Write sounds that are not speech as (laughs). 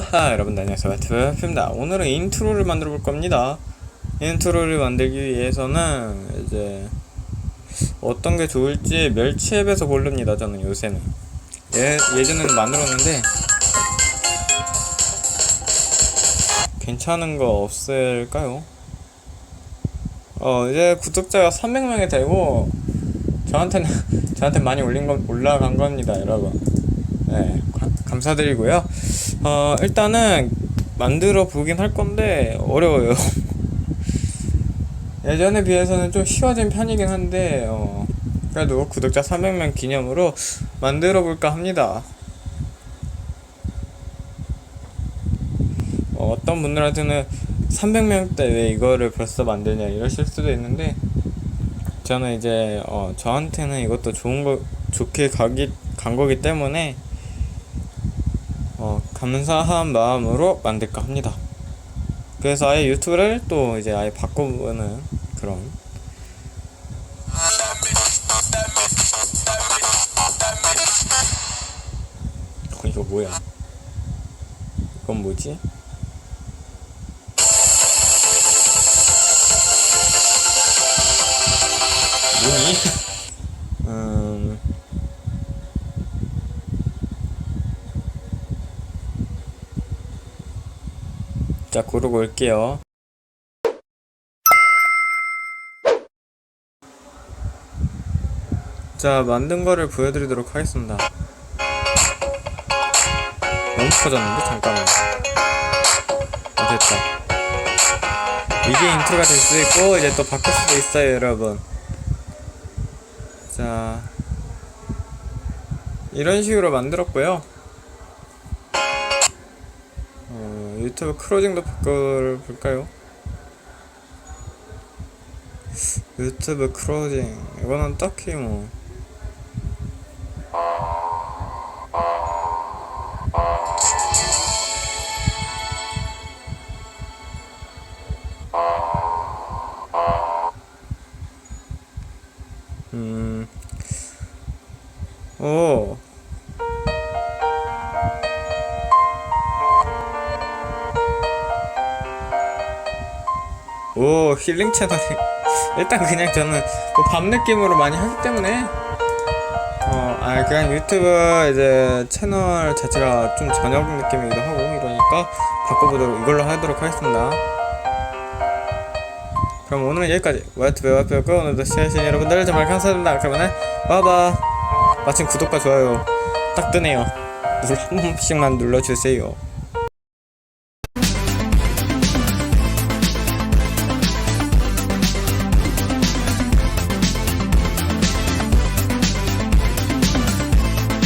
하 여러분 안녕하세요. 와트프입니다. 오늘은 인트로를 만들어 볼 겁니다. 인트로를 만들기 위해서는 이제 어떤 게 좋을지 멸치 앱에서 고릅니다 저는 요새는. 예, 예전에는 만들었는데 괜찮은 거 없을까요? 어 이제 구독자가 300명이 되고 저한테는 저한테 많이 올린 건 올라간 겁니다 여러분. 네 가- 감사드리고요. 어 일단은 만들어 보긴 할 건데 어려워요. (laughs) 예전에 비해서는 좀 쉬워진 편이긴 한데 어 그래도 구독자 300명 기념으로 만들어 볼까 합니다. 어, 어떤 분들한테는 300명 때 왜 이거를 벌써 만드냐 이러실 수도 있는데 저는 이제 어, 저한테는 이것도 좋은 거 좋게 가기 간 거기 때문에 어, 감사한 마음으로 만들까 합니다. 그래서 아예 유튜브를 또 이제 아예 바꿔보는 그런 어, 이거 뭐야? 이건 뭐지? 자, 고르고 올게요. 자, 만든 거를 보여드리도록 하겠습니다. 너무 커졌는데? 잠깐만. 아, 됐다. 이게 인트로가 될 수 있고, 이제 또 바뀔 수도 있어요, 여러분. 자 이런 식으로 만들었고요 유튜브 크로징도 바꿔 볼까요? 유튜브 크로징 이거는 딱히 뭐 음, 오. 오, 힐링 채널이. 일단 그냥 저는 뭐 밤 느낌으로 많이 하기 때문에. 어, 아, 그냥 유튜브 이제 채널 자체가 좀 저녁 느낌이기도 하고 이러니까 바꿔보도록, 이걸로 하도록 하겠습니다. 그럼 오늘은 여기까지. 와이트 베와표였고, 오늘도 시청해주신 여러분들 정말 감사드립니다. 그러면은, 바바. 마침 구독과 좋아요 딱 뜨네요. 눌, 한 번씩만 눌러주세요.